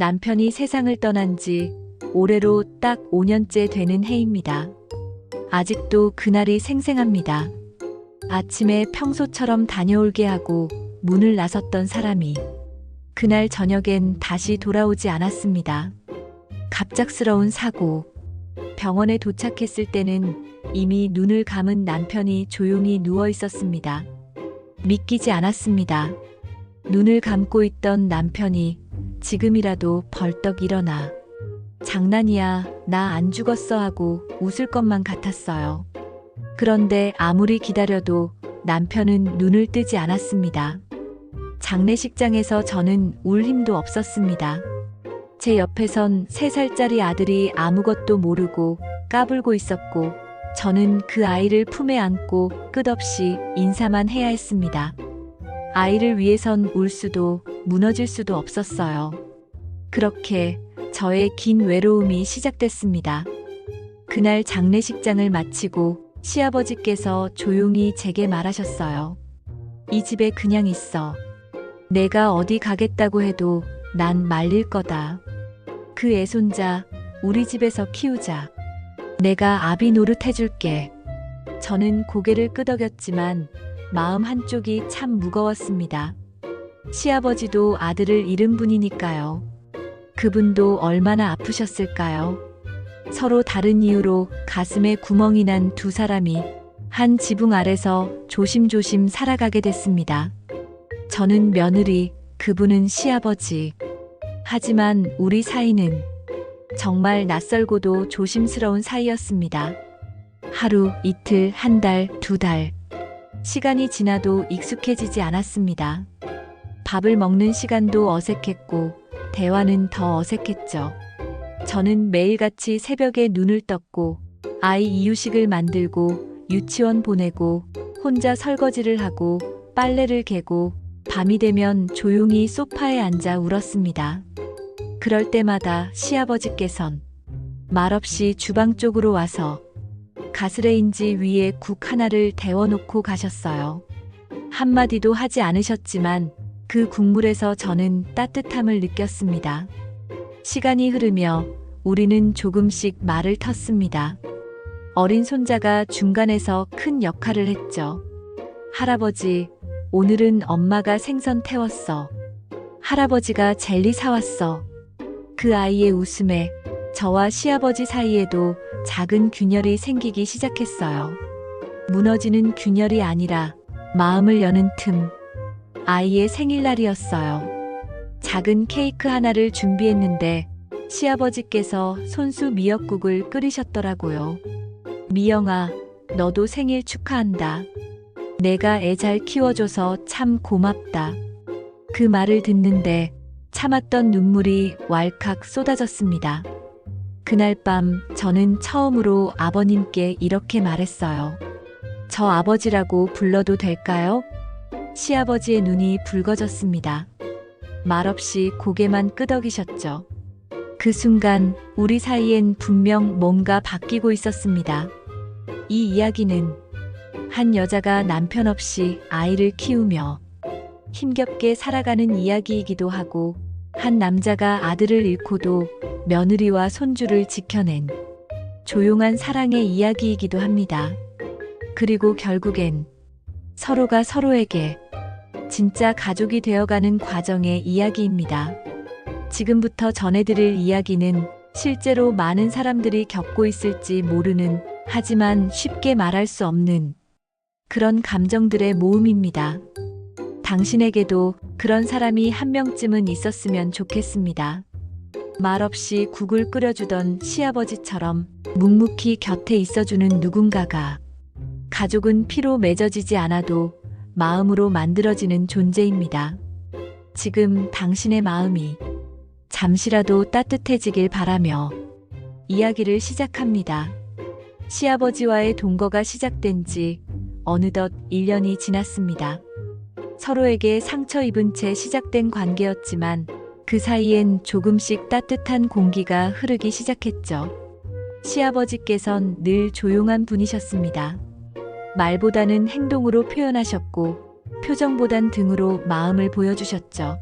남편이 세상을 떠난 지 올해로 딱 5년째 되는 해입니다. 아직도 그날이 생생합니다. 아침에 평소처럼 다녀올게 하고 문을 나섰던 사람이 그날 저녁엔 다시 돌아오지 않았습니다. 갑작스러운 사고. 병원에 도착했을 때는 이미 눈을 감은 남편이 조용히 누워 있었습니다. 믿기지 않았습니다. 눈을 감고 있던 남편이 지금이라도 벌떡 일어나 장난이야, 나 안 죽었어 하고 웃을 것만 같았어요. 그런데 아무리 기다려도 남편은 눈을 뜨지 않았습니다. 장례식장에서 저는 울 힘도 없었습니다. 제 옆에선 3살짜리 아들이 아무것도 모르고 까불고 있었고, 저는 그 아이를 품에 안고 끝없이 인사만 해야 했습니다. 아이를 위해선 울 수도 무너질 수도 없었어요. 그렇게 저의 긴 외로움이 시작됐습니다. 그날 장례식장을 마치고 시아버지께서 조용히 제게 말하셨어요. 이 집에 그냥 있어. 내가 어디 가겠다고 해도 난 말릴 거다. 그 애손자 우리 집에서 키우자. 내가 아비 노릇 해줄게. 저는 고개를 끄덕였지만 마음 한쪽이 참 무거웠습니다. 시아버지도 아들을 잃은 분이니까요. 그분도 얼마나 아프셨을까요? 서로 다른 이유로 가슴에 구멍이 난 두 사람이 한 지붕 아래서 조심조심 살아가게 됐습니다. 저는 며느리, 그분은 시아버지. 하지만 우리 사이는 정말 낯설고도 조심스러운 사이였습니다. 하루, 이틀, 한 달, 두 달. 시간이 지나도 익숙해지지 않았습니다. 밥을 먹는 시간도 어색했고, 대화는 더 어색했죠. 저는 매일같이 새벽에 눈을 떴고, 아이 이유식을 만들고, 유치원 보내고, 혼자 설거지를 하고, 빨래를 개고, 밤이 되면 조용히 소파에 앉아 울었습니다. 그럴 때마다 시아버지께선 말없이 주방 쪽으로 와서 가스레인지 위에 국 하나를 데워놓고 가셨어요. 한마디도 하지 않으셨지만 그 국물에서 저는 따뜻함을 느꼈습니다. 시간이 흐르며 우리는 조금씩 말을 텄습니다. 어린 손자가 중간에서 큰 역할을 했죠. 할아버지, 오늘은 엄마가 생선 태웠어. 할아버지가 젤리 사왔어. 그 아이의 웃음에 저와 시아버지 사이에도 작은 균열이 생기기 시작했어요. 무너지는 균열이 아니라 마음을 여는 틈. 아이의 생일날이었어요. 작은 케이크 하나를 준비했는데 시아버지께서 손수 미역국을 끓이셨더라고요. 미영아, 너도 생일 축하한다. 내가 애 잘 키워줘서 참 고맙다. 그 말을 듣는데 참았던 눈물이 왈칵 쏟아졌습니다. 그날 밤 저는 처음으로 아버님께 이렇게 말했어요. 저 아버지라고 불러도 될까요? 시아버지의 눈이 붉어졌습니다. 말없이 고개만 끄덕이셨죠. 그 순간 우리 사이엔 분명 뭔가 바뀌고 있었습니다. 이 이야기는 한 여자가 남편 없이 아이를 키우며 힘겹게 살아가는 이야기이기도 하고 한 남자가 아들을 잃고도 며느리와 손주를 지켜낸 조용한 사랑의 이야기이기도 합니다. 그리고 결국엔 서로가 서로에게 진짜 가족이 되어가는 과정의 이야기입니다. 지금부터 전해드릴 이야기는 실제로 많은 사람들이 겪고 있을지 모르는 하지만 쉽게 말할 수 없는 그런 감정들의 모음입니다. 당신에게도 그런 사람이 한 명쯤은 있었으면 좋겠습니다. 말없이 국을 끓여주던 시아버지처럼 묵묵히 곁에 있어주는 누군가가 가족은 피로 맺어지지 않아도 마음으로 만들어지는 존재입니다. 지금 당신의 마음이 잠시라도 따뜻해지길 바라며 이야기를 시작합니다. 시아버지와의 동거가 시작된 지 어느덧 1년이 지났습니다. 서로에게 상처 입은 채 시작된 관계였지만 그 사이엔 조금씩 따뜻한 공기가 흐르기 시작했죠. 시아버지께선 늘 조용한 분이셨습니다. 말보다는 행동으로 표현하셨고 표정보단 등으로 마음을 보여주셨죠.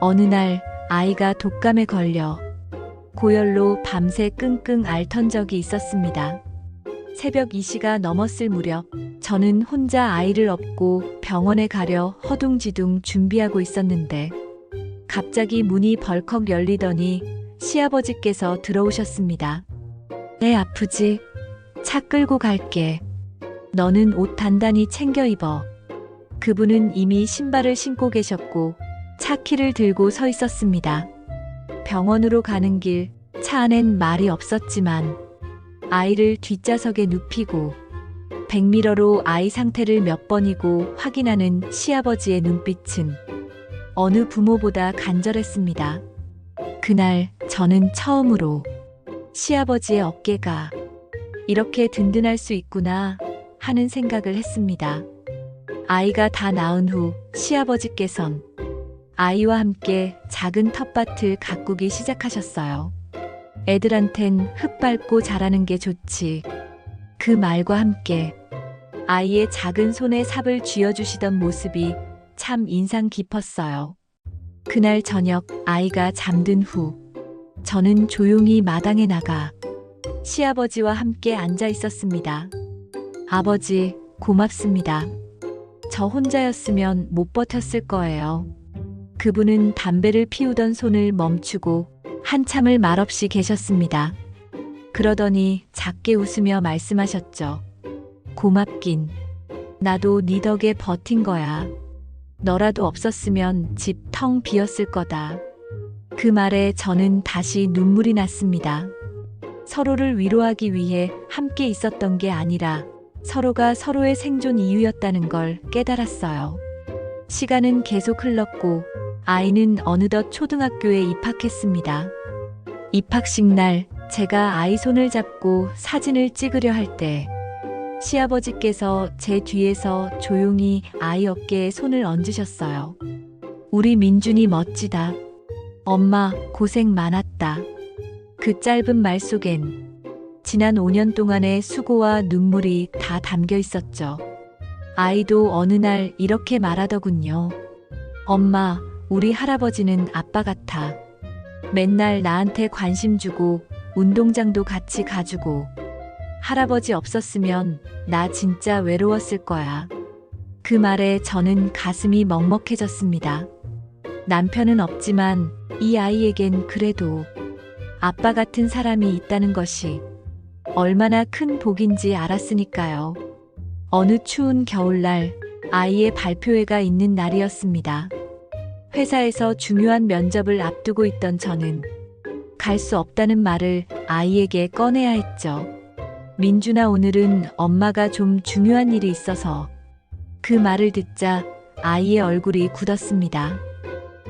어느 날 아이가 독감에 걸려 고열로 밤새 끙끙 앓던 적이 있었습니다. 새벽 2시가 넘었을 무렵 저는 혼자 아이를 업고 병원에 가려 허둥지둥 준비하고 있었는데 갑자기 문이 벌컥 열리더니 시아버지께서 들어오셨습니다. 내 아프지? 차 끌고 갈게. 너는 옷 단단히 챙겨 입어. 그분은 이미 신발을 신고 계셨고 차 키를 들고 서 있었습니다. 병원으로 가는 길 차 안엔 말이 없었지만 아이를 뒷좌석에 눕히고 백미러로 아이 상태를 몇 번이고 확인하는 시아버지의 눈빛은 어느 부모보다 간절했습니다. 그날 저는 처음으로 시아버지의 어깨가 이렇게 든든할 수 있구나 하는 생각을 했습니다. 아이가 다 나은 후 시아버지께선 아이와 함께 작은 텃밭을 가꾸기 시작하셨어요. 애들한텐 흙 밟고 자라는 게 좋지. 그 말과 함께 아이의 작은 손에 삽을 쥐어주시던 모습이 참 인상 깊었어요. 그날 저녁 아이가 잠든 후 저는 조용히 마당에 나가 시아버지와 함께 앉아 있었습니다. 아버지, 고맙습니다. 저 혼자였으면 못 버텼을 거예요. 그분은 담배를 피우던 손을 멈추고 한참을 말없이 계셨습니다. 그러더니 작게 웃으며 말씀하셨죠. 고맙긴. 나도 네 덕에 버틴 거야. 너라도 없었으면 집 텅 비었을 거다. 그 말에 저는 다시 눈물이 났습니다. 서로를 위로하기 위해 함께 있었던 게 아니라 서로가 서로의 생존 이유였다는 걸 깨달았어요. 시간은 계속 흘렀고 아이는 어느덧 초등학교에 입학했습니다. 입학식 날 제가 아이 손을 잡고 사진을 찍으려 할 때 시아버지께서 제 뒤에서 조용히 아이 어깨에 손을 얹으셨어요. 우리 민준이 멋지다. 엄마 고생 많았다. 그 짧은 말 속엔 지난 5년 동안의 수고와 눈물이 다 담겨 있었죠. 아이도 어느 날 이렇게 말하더군요. 엄마, 우리 할아버지는 아빠 같아. 맨날 나한테 관심 주고 운동장도 같이 가주고 할아버지 없었으면 나 진짜 외로웠을 거야. 그 말에 저는 가슴이 먹먹해졌습니다. 남편은 없지만 이 아이에겐 그래도 아빠 같은 사람이 있다는 것이 얼마나 큰 복인지 알았으니까요. 어느 추운 겨울날 아이의 발표회가 있는 날이었습니다. 회사에서 중요한 면접을 앞두고 있던 저는 갈 수 없다는 말을 아이에게 꺼내야 했죠. 민준아, 오늘은 엄마가 좀 중요한 일이 있어서 그 말을 듣자 아이의 얼굴이 굳었습니다.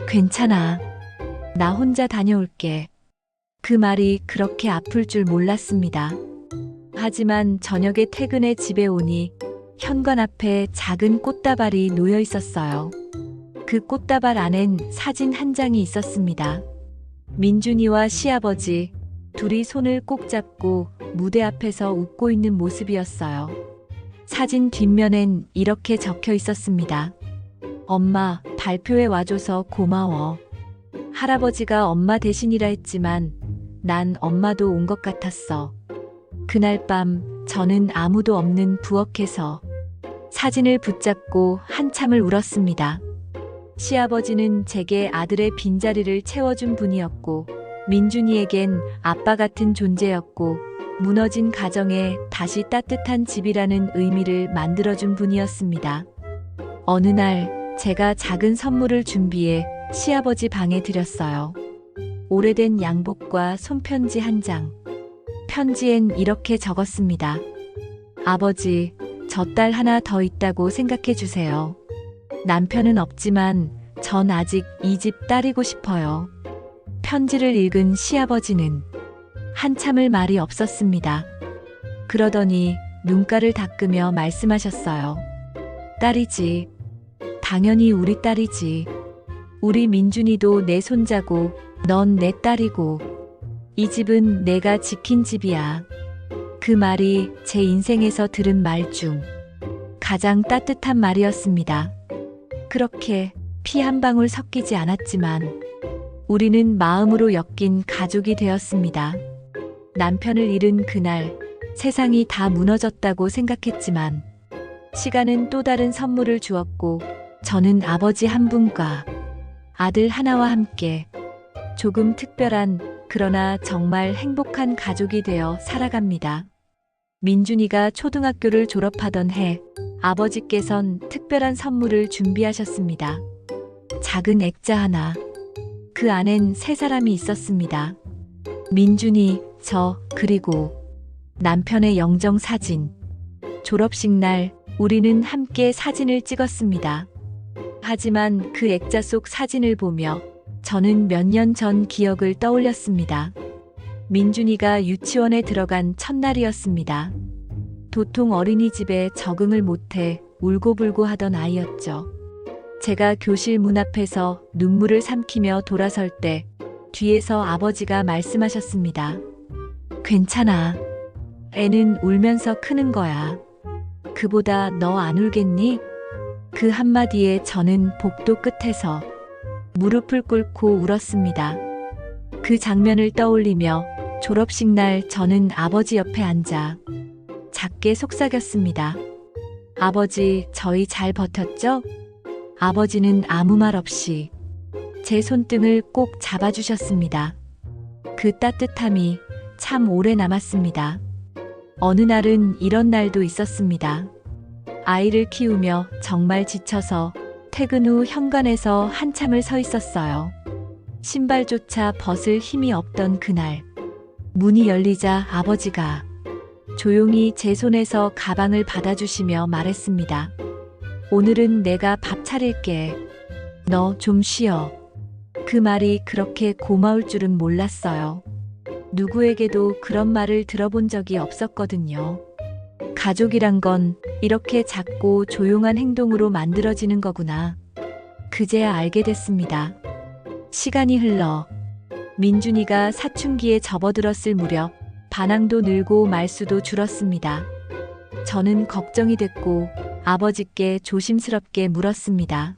괜찮아. 나 혼자 다녀올게. 그 말이 그렇게 아플 줄 몰랐습니다. 하지만 저녁에 퇴근해 집에 오니 현관 앞에 작은 꽃다발이 놓여 있었어요. 그 꽃다발 안엔 사진 한 장이 있었습니다. 민준이와 시아버지, 둘이 손을 꼭 잡고 무대 앞에서 웃고 있는 모습이었어요. 사진 뒷면엔 이렇게 적혀 있었습니다. 엄마, 발표에 와줘서 고마워. 할아버지가 엄마 대신이라 했지만 난 엄마도 온 것 같았어. 그날 밤 저는 아무도 없는 부엌에서 사진을 붙잡고 한참을 울었습니다. 시아버지는 제게 아들의 빈자리를 채워준 분이었고, 민준이에겐 아빠 같은 존재였고, 무너진 가정에 다시 따뜻한 집이라는 의미를 만들어준 분이었습니다. 어느 날 제가 작은 선물을 준비해 시아버지 방에 들였어요. 오래된 양복과 손편지 한 장. 편지엔 이렇게 적었습니다. 아버지, 저 딸 하나 더 있다고 생각해 주세요. 남편은 없지만 전 아직 이 집 딸이고 싶어요. 편지를 읽은 시아버지는 한참을 말이 없었습니다. 그러더니 눈가를 닦으며 말씀하셨어요. 딸이지. 당연히 우리 딸이지. 우리 민준이도 내 손자고 넌 내 딸이고 이 집은 내가 지킨 집이야. 그 말이 제 인생에서 들은 말 중 가장 따뜻한 말이었습니다. 그렇게 피 한 방울 섞이지 않았지만 우리는 마음으로 엮인 가족이 되었습니다. 남편을 잃은 그날 세상이 다 무너졌다고 생각했지만 시간은 또 다른 선물을 주었고 저는 아버지 한 분과 아들 하나와 함께 조금 특별한 그러나 정말 행복한 가족이 되어 살아갑니다. 민준이가 초등학교를 졸업하던 해 아버지께선 특별한 선물을 준비하셨습니다. 작은 액자 하나. 그 안엔 세 사람이 있었습니다. 민준이, 저, 그리고 남편의 영정 사진. 졸업식 날 우리는 함께 사진을 찍었습니다. 하지만 그 액자 속 사진을 보며 저는 몇 년 전 기억을 떠올렸습니다. 민준이가 유치원에 들어간 첫날이었습니다. 도통 어린이집에 적응을 못해 울고불고 하던 아이였죠. 제가 교실 문 앞에서 눈물을 삼키며 돌아설 때 뒤에서 아버지가 말씀하셨습니다. 괜찮아. 애는 울면서 크는 거야. 그보다 너 안 울겠니? 그 한마디에 저는 복도 끝에서 무릎을 꿇고 울었습니다. 그 장면을 떠올리며 졸업식 날 저는 아버지 옆에 앉아 작게 속삭였습니다. 아버지, 저희 잘 버텼죠? 아버지는 아무 말 없이 제 손등을 꼭 잡아주셨습니다. 그 따뜻함이 참 오래 남았습니다. 어느 날은 이런 날도 있었습니다. 아이를 키우며 정말 지쳐서 퇴근 후 현관에서 한참을 서 있었어요. 신발조차 벗을 힘이 없던 그날. 문이 열리자 아버지가 조용히 제 손에서 가방을 받아주시며 말했습니다. 오늘은 내가 밥 차릴게. 너 좀 쉬어. 그 말이 그렇게 고마울 줄은 몰랐어요. 누구에게도 그런 말을 들어본 적이 없었거든요. 가족이란 건 이렇게 작고 조용한 행동으로 만들어지는 거구나. 그제야 알게 됐습니다. 시간이 흘러 민준이가 사춘기에 접어들었을 무렵 반항도 늘고 말수도 줄었습니다. 저는 걱정이 됐고 아버지께 조심스럽게 물었습니다.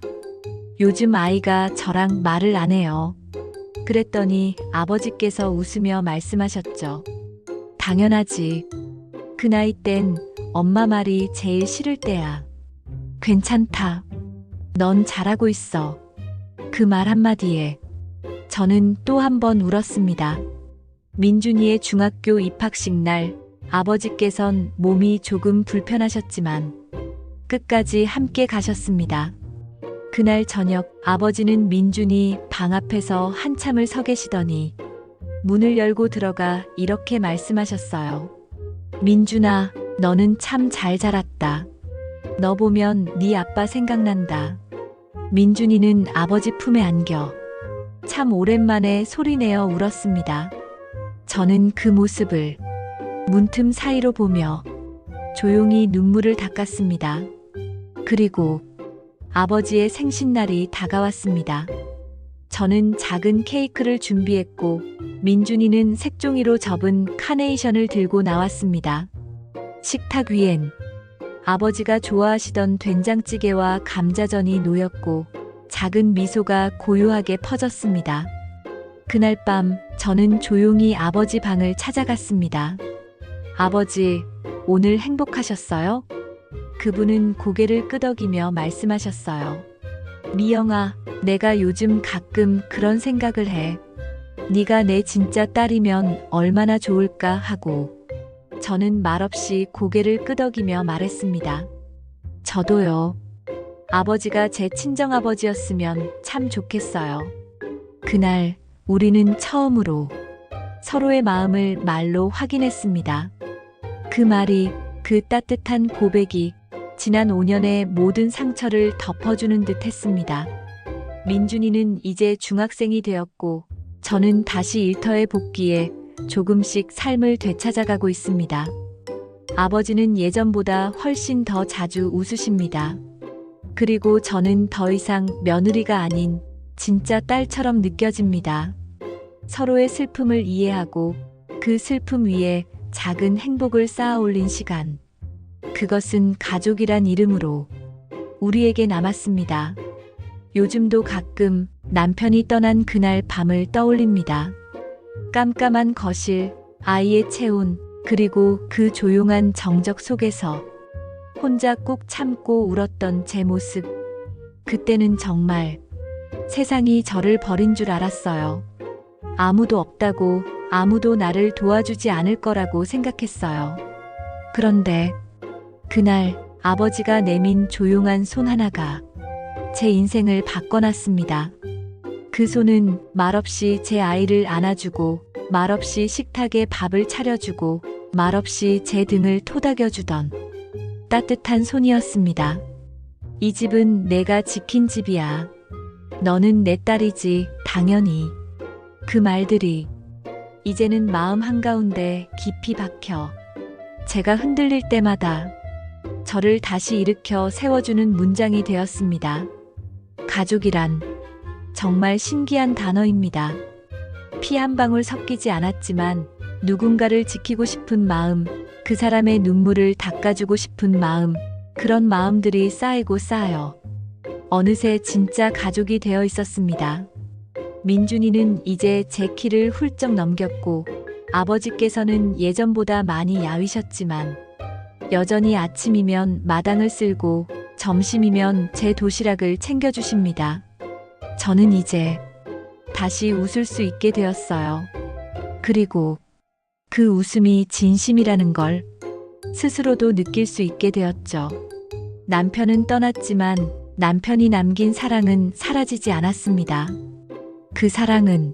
요즘 아이가 저랑 말을 안 해요. 그랬더니 아버지께서 웃으며 말씀하셨죠. 당연하지. 그 나이 땐 엄마 말이 제일 싫을 때야. 괜찮다. 넌 잘하고 있어. 그 말 한마디에 저는 또 한 번 울었습니다. 민준이의 중학교 입학식 날 아버지께선 몸이 조금 불편하셨지만 끝까지 함께 가셨습니다. 그날 저녁 아버지는 민준이 방 앞에서 한참을 서 계시더니 문을 열고 들어가 이렇게 말씀하셨어요. 민준아, 너는 참 잘 자랐다. 너 보면 네 아빠 생각난다. 민준이는 아버지 품에 안겨 참 오랜만에 소리내어 울었습니다. 저는 그 모습을 문틈 사이로 보며 조용히 눈물을 닦았습니다. 그리고 아버지의 생신날이 다가왔습니다. 저는 작은 케이크를 준비했고 민준이는 색종이로 접은 카네이션을 들고 나왔습니다. 식탁 위엔 아버지가 좋아하시던 된장찌개와 감자전이 놓였고 작은 미소가 고요하게 퍼졌습니다. 그날 밤 저는 조용히 아버지 방을 찾아갔습니다. 아버지, 오늘 행복하셨어요? 그분은 고개를 끄덕이며 말씀하셨어요. 미영아, 내가 요즘 가끔 그런 생각을 해. 네가 내 진짜 딸이면 얼마나 좋을까 하고. 저는 말없이 고개를 끄덕이며 말했습니다. 저도요. 아버지가 제 친정아버지였으면 참 좋겠어요. 그날 우리는 처음으로 서로의 마음을 말로 확인했습니다. 그 말이 그 따뜻한 고백이 지난 5년의 모든 상처를 덮어주는 듯 했습니다. 민준이는 이제 중학생이 되었고 저는 다시 일터에 복귀해 조금씩 삶을 되찾아가고 있습니다. 아버지는 예전보다 훨씬 더 자주 웃으십니다. 그리고 저는 더 이상 며느리가 아닌 진짜 딸처럼 느껴집니다. 서로의 슬픔을 이해하고 그 슬픔 위에 작은 행복을 쌓아 올린 시간. 그것은 가족이란 이름으로 우리에게 남았습니다. 요즘도 가끔 남편이 떠난 그날 밤을 떠올립니다. 깜깜한 거실, 아이의 체온, 그리고 그 조용한 정적 속에서 혼자 꾹 참고 울었던 제 모습. 그때는 정말 세상이 저를 버린 줄 알았어요. 아무도 없다고, 아무도 나를 도와주지 않을 거라고 생각했어요. 그런데 그날 아버지가 내민 조용한 손 하나가 제 인생을 바꿔놨습니다. 그 손은 말없이 제 아이를 안아주고 말없이 식탁에 밥을 차려주고 말없이 제 등을 토닥여주던 따뜻한 손이었습니다. 이 집은 내가 지킨 집이야. 너는 내 딸이지, 당연히. 그 말들이 이제는 마음 한가운데 깊이 박혀 제가 흔들릴 때마다 저를 다시 일으켜 세워주는 문장이 되었습니다. 가족이란 정말 신기한 단어입니다. 피 한 방울 섞이지 않았지만 누군가를 지키고 싶은 마음, 그 사람의 눈물을 닦아주고 싶은 마음, 그런 마음들이 쌓이고 쌓여 어느새 진짜 가족이 되어 있었습니다. 민준이는 이제 제 키를 훌쩍 넘겼고 아버지께서는 예전보다 많이 야위셨지만 여전히 아침이면 마당을 쓸고 점심이면 제 도시락을 챙겨주십니다. 저는 이제 다시 웃을 수 있게 되었어요. 그리고 그 웃음이 진심이라는 걸 스스로도 느낄 수 있게 되었죠. 남편은 떠났지만 남편이 남긴 사랑은 사라지지 않았습니다. 그 사랑은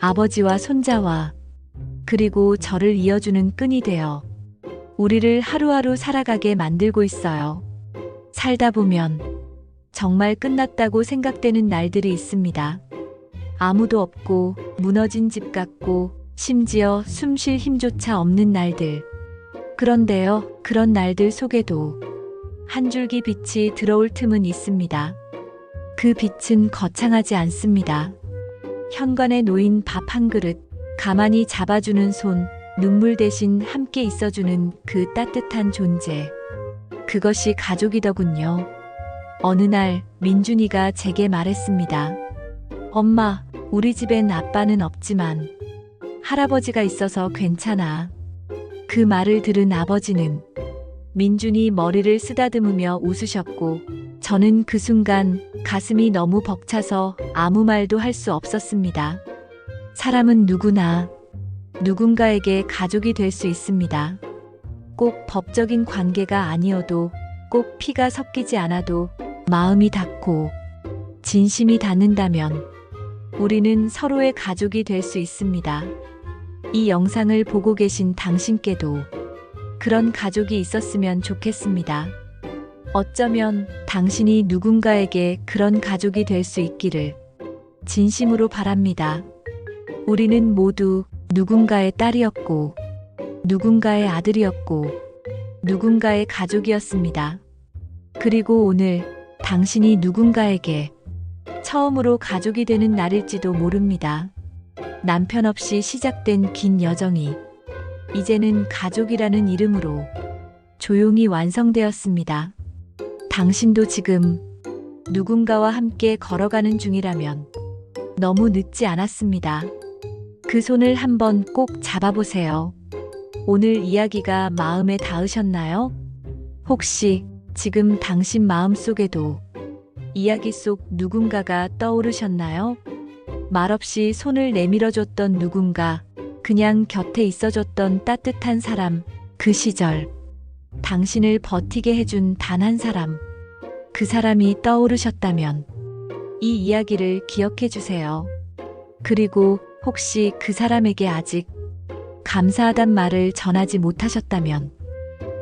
아버지와 손자와 그리고 저를 이어주는 끈이 되어 우리를 하루하루 살아가게 만들고 있어요. 살다 보면 정말 끝났다고 생각되는 날들이 있습니다. 아무도 없고 무너진 집 같고 심지어 숨 쉴 힘조차 없는 날들. 그런데요, 그런 날들 속에도 한 줄기 빛이 들어올 틈은 있습니다. 그 빛은 거창하지 않습니다. 현관에 놓인 밥 한 그릇, 가만히 잡아주는 손, 눈물 대신 함께 있어주는 그 따뜻한 존재. 그것이 가족이더군요. 어느 날 민준이가 제게 말했습니다. 엄마, 우리 집엔 아빠는 없지만 할아버지가 있어서 괜찮아. 그 말을 들은 아버지는 민준이 머리를 쓰다듬으며 웃으셨고 저는 그 순간 가슴이 너무 벅차서 아무 말도 할 수 없었습니다. 사람은 누구나 누군가에게 가족이 될 수 있습니다. 꼭 법적인 관계가 아니어도 꼭 피가 섞이지 않아도 마음이 닿고 진심이 닿는다면 우리는 서로의 가족이 될 수 있습니다. 이 영상을 보고 계신 당신께도 그런 가족이 있었으면 좋겠습니다. 어쩌면 당신이 누군가에게 그런 가족이 될 수 있기를 진심으로 바랍니다. 우리는 모두 누군가의 딸이었고, 누군가의 아들이었고, 누군가의 가족이었습니다. 그리고 오늘 당신이 누군가에게 처음으로 가족이 되는 날일지도 모릅니다. 남편 없이 시작된 긴 여정이 이제는 가족이라는 이름으로 조용히 완성되었습니다. 당신도 지금 누군가와 함께 걸어가는 중이라면 너무 늦지 않았습니다. 그 손을 한번 꼭 잡아보세요. 오늘 이야기가 마음에 닿으셨나요? 혹시 지금 당신 마음 속에도 이야기 속 누군가가 떠오르셨나요? 말없이 손을 내밀어줬던 누군가, 그냥 곁에 있어줬던 따뜻한 사람, 그 시절. 당신을 버티게 해준 단 한 사람. 그 사람이 떠오르셨다면 이 이야기를 기억해 주세요. 그리고 혹시 그 사람에게 아직 감사하단 말을 전하지 못하셨다면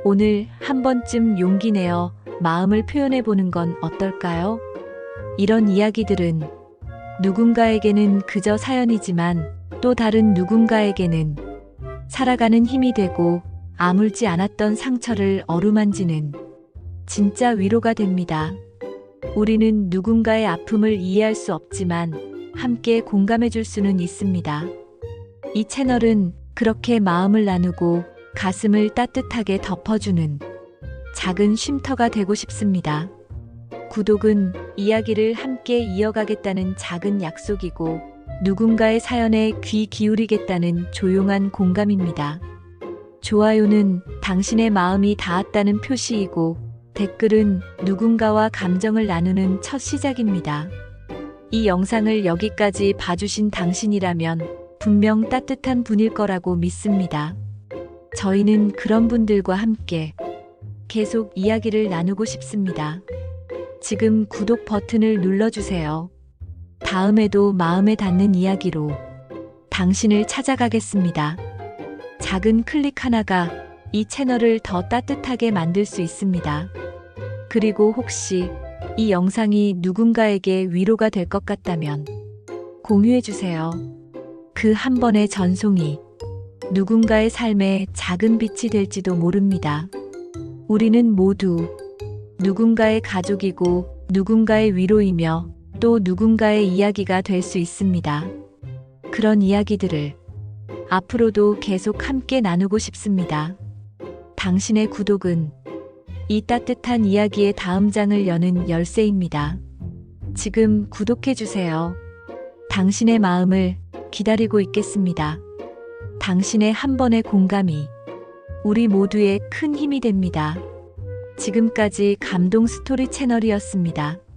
오늘 한 번쯤 용기 내어 마음을 표현해 보는 건 어떨까요? 이런 이야기들은 누군가에게는 그저 사연이지만 또 다른 누군가에게는 살아가는 힘이 되고 아물지 않았던 상처를 어루만지는 진짜 위로가 됩니다. 우리는 누군가의 아픔을 이해할 수 없지만 함께 공감해 줄 수는 있습니다. 이 채널은 그렇게 마음을 나누고 가슴을 따뜻하게 덮어주는 작은 쉼터가 되고 싶습니다. 구독은 이야기를 함께 이어가겠다는 작은 약속이고 누군가의 사연에 귀 기울이겠다는 조용한 공감입니다. 좋아요는 당신의 마음이 닿았다는 표시이고 댓글은 누군가와 감정을 나누는 첫 시작입니다. 이 영상을 여기까지 봐주신 당신이라면 분명 따뜻한 분일 거라고 믿습니다. 저희는 그런 분들과 함께 계속 이야기를 나누고 싶습니다. 지금 구독 버튼을 눌러주세요. 다음에도 마음에 닿는 이야기로 당신을 찾아가겠습니다. 작은 클릭 하나가 이 채널을 더 따뜻하게 만들 수 있습니다. 그리고 혹시 이 영상이 누군가에게 위로가 될 것 같다면 공유해주세요. 그 한 번의 전송이 누군가의 삶에 작은 빛이 될지도 모릅니다. 우리는 모두 누군가의 가족이고 누군가의 위로이며 또 누군가의 이야기가 될 수 있습니다. 그런 이야기들을 앞으로도 계속 함께 나누고 싶습니다. 당신의 구독은 이 따뜻한 이야기의 다음 장을 여는 열쇠입니다. 지금 구독해주세요. 당신의 마음을 기다리고 있겠습니다. 당신의 한 번의 공감이 우리 모두의 큰 힘이 됩니다. 지금까지 감동 스토리 채널이었습니다.